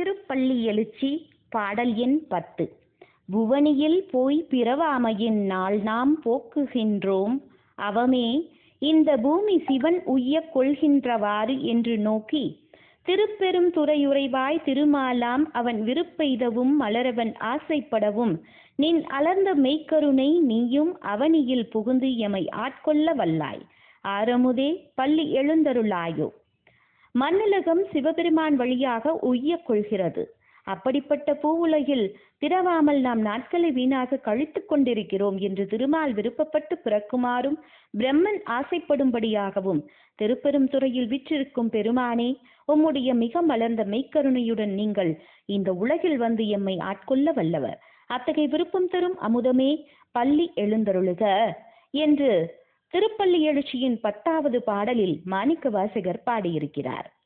திருப்பள்ளி எழுச்சி பாடல் எண் பத்து. புவனியில் போய் பிறவாமையின் நாள் நாம் போக்குகின்றோம். அவமே இந்த பூமி சிவன் உய்ய கொள்கின்றவாறு என்று நோக்கி திருப்பெரும் துறையுறைவாய் திருமாலாம் அவன் விருப்பெய்தவும் மலரவன் ஆசைப்படவும் நின் அலர்ந்த மெய்க்கருணை நீயும் அவனியில் புகுந்து எமை ஆட்கொள்ள வல்லாய். ஆரமுதே பள்ளி எழுந்தருளாயோ. மண்ணுலகம் சிவபெருமான் வழியாக உய்ய கொள்கிறது. அப்படிப்பட்ட பூவுலகில் பிறவாமல் நாம் நாட்களை வீணாக கழித்துக் கொண்டிருக்கிறோம் என்று திருமால் விருப்பப்பட்டு பிறக்குமாறும் பிரம்மன் ஆசைப்படும்படியாகவும் திருப்பெரும் துறையில் விற்றிருக்கும் பெருமானே உம்முடைய மிக மலர்ந்த மெய்க்கருணையுடன் நீங்கள் இந்த உலகில் வந்து எம்மை ஆட்கொள்ள வல்லவர். அத்தகைய விருப்பம் தரும் அமுதமே பள்ளி எழுந்தருளுக என்று திருப்பள்ளி எழுச்சியின் பத்தாவது பாடலில் மாணிக்க வாசகர் பாடியிருக்கிறார்.